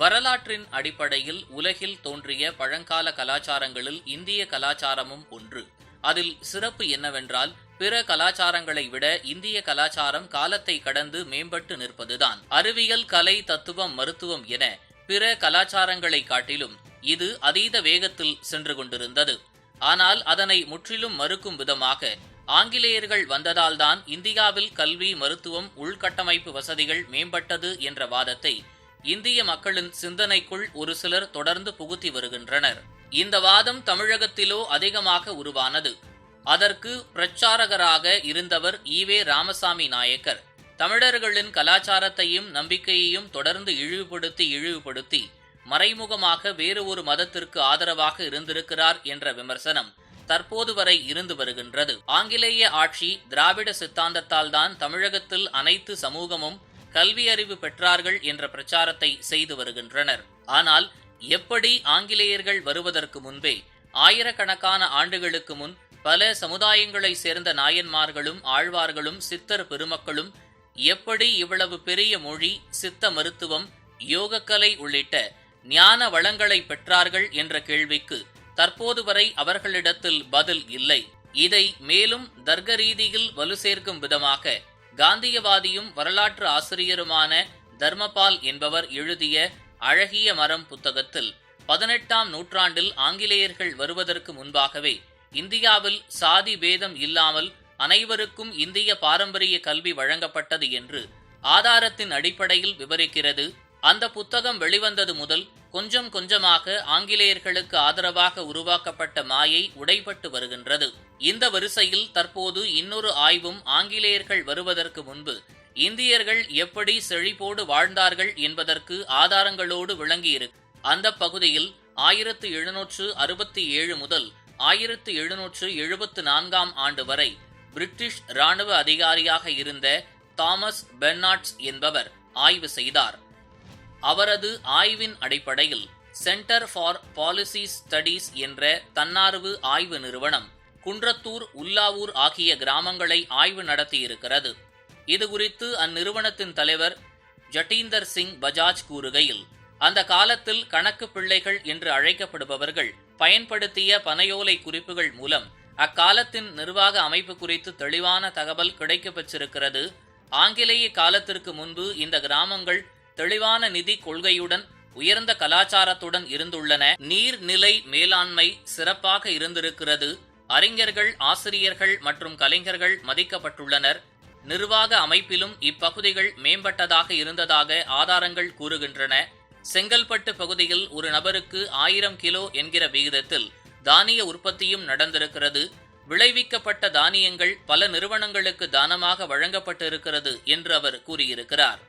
வரலாற்றின் அடிப்படையில் உலகில் தோன்றிய பழங்கால கலாச்சாரங்களில் இந்திய கலாச்சாரமும் ஒன்று. அதில் சிறப்பு என்னவென்றால் பிற கலாச்சாரங்களை விட இந்திய கலாச்சாரம் காலத்தை கடந்து மேம்பட்டு நிற்பதுதான். அறிவியல் கலை தத்துவம் மருத்துவம் என பிற கலாச்சாரங்களை காட்டிலும் இது அதீத வேகத்தில் சென்று கொண்டிருந்தது. ஆனால் அதனை முற்றிலும் மறுக்கும் விதமாக ஆங்கிலேயர்கள் வந்ததால்தான் இந்தியாவில் கல்வி மருத்துவம் உள்கட்டமைப்பு வசதிகள் மேம்பட்டது என்ற வாதத்தை இந்திய மக்களின் சிந்தனைக்குள் ஒரு சிலர் தொடர்ந்து புகுத்தி வருகின்றனர். இந்த வாதம் தமிழகத்திலோ அதிகமாக உருவானது. அதற்கு பிரச்சாரகராக இருந்தவர் ஈவே ராமசாமி நாயக்கர். தமிழர்களின் கலாச்சாரத்தையும் நம்பிக்கையையும் தொடர்ந்து இழிவுபடுத்தி இழிவுபடுத்தி மறைமுகமாக வேறு ஒரு மதத்திற்கு ஆதரவாக இருந்திருக்கிறார் என்ற விமர்சனம் தற்போது வரை இருந்து வருகின்றது. ஆங்கிலேய ஆட்சி திராவிட சித்தாந்தத்தால் தான் தமிழகத்தில் அனைத்து சமூகமும் கல்வி அறிவு பெற்றார்கள் என்ற பிரச்சாரத்தை செய்து வருகின்றனர். ஆனால் எப்படி ஆங்கிலேயர்கள் வருவதற்கு முன்பே ஆயிரக்கணக்கான ஆண்டுகளுக்கு முன் பல சமுதாயங்களை சேர்ந்த நாயன்மார்களும் ஆழ்வார்களும் சித்தர் பெருமக்களும் எப்படி இவ்வளவு பெரிய மொழி சித்த மருத்துவம் யோகக்கலை உள்ளிட்ட ஞான வளங்களை பெற்றார்கள் என்ற கேள்விக்கு தற்போது வரை அவர்களிடத்தில் பதில் இல்லை. இதை மேலும் தர்க்க ரீதியில் வலு சேர்க்கும் விதமாக காந்தியவாதியும் வரலாற்று ஆசிரியருமான தர்மபால் என்பவர் எழுதிய அழகிய மரம் புத்தகத்தில் பதினெட்டாம் நூற்றாண்டில் ஆங்கிலேயர்கள் வருவதற்கு முன்பாகவே இந்தியாவில் சாதி பேதம் இல்லாமல் அனைவருக்கும் இந்திய பாரம்பரிய கல்வி வழங்கப்பட்டது என்று ஆதாரத்தின் அடிப்படையில் விவரிக்கிறது. அந்த புத்தகம் வெளிவந்தது முதல் கொஞ்சம் கொஞ்சமாக ஆங்கிலேயர்களுக்கு ஆதரவாக உருவாக்கப்பட்ட மாயை உடைபட்டு வருகின்றது. இந்த வரிசையில் தற்போது இன்னொரு ஆய்வும் ஆங்கிலேயர்கள் வருவதற்கு முன்பு இந்தியர்கள் எப்படி செழிப்போடு வாழ்ந்தார்கள் என்பதற்கு ஆதாரங்களோடு விளங்கியிருக்கு. அந்த பகுதியில் ஆயிரத்து எழுநூற்று அறுபத்தி ஏழு முதல் ஆயிரத்து எழுநூற்று எழுபத்து நான்காம் ஆண்டு வரை பிரிட்டிஷ் இராணுவ அதிகாரியாக இருந்த தாமஸ் பெர்னாட்ஸ் என்பவர் ஆய்வு செய்தார். அவரது ஆய்வின் அடிப்படையில் சென்டர் ஃபார் பாலிசி ஸ்டடீஸ் என்ற தன்னார்வ ஆய்வு நிறுவனம் குன்றத்தூர் உல்லாவூர் ஆகிய கிராமங்களை ஆய்வு நடத்தியிருக்கிறது. இதுகுறித்து அந்நிறுவனத்தின் தலைவர் ஜட்டீந்தர் சிங் பஜாஜ் கூறுகையில் அந்த காலத்தில் கணக்கு பிள்ளைகள் என்று அழைக்கப்படுபவர்கள் பயன்படுத்திய பனையோலை குறிப்புகள் மூலம் அக்காலத்தின் நிர்வாக அமைப்பு குறித்து தெளிவான தகவல் கிடைக்கப்பெற்றிருக்கிறது. ஆங்கிலேய காலத்திற்கு முன்பு இந்த கிராமங்கள் தெளிவான நிதி கொள்கையுடன் உயர்ந்த கலாச்சாரத்துடன் இருந்துள்ளன. நீர்நிலை மேலாண்மை சிறப்பாக இருந்திருக்கிறது. அறிஞர்கள் ஆசிரியர்கள் மற்றும் கலைஞர்கள் மதிக்கப்பட்டுள்ளனர். நிர்வாக அமைப்பிலும் இப்பகுதிகள் மேம்பட்டதாக இருந்ததாக ஆதாரங்கள் கூறுகின்றன. செங்கல்பட்டு பகுதியில் ஒரு நபருக்கு ஆயிரம் கிலோ என்கிற விகிதத்தில் தானிய உற்பத்தியும் நடந்திருக்கிறது. விளைவிக்கப்பட்ட தானியங்கள் பல நிறுவனங்களுக்கு தானமாக வழங்கப்பட்டிருக்கிறது என்று அவர் கூறியிருக்கிறார்.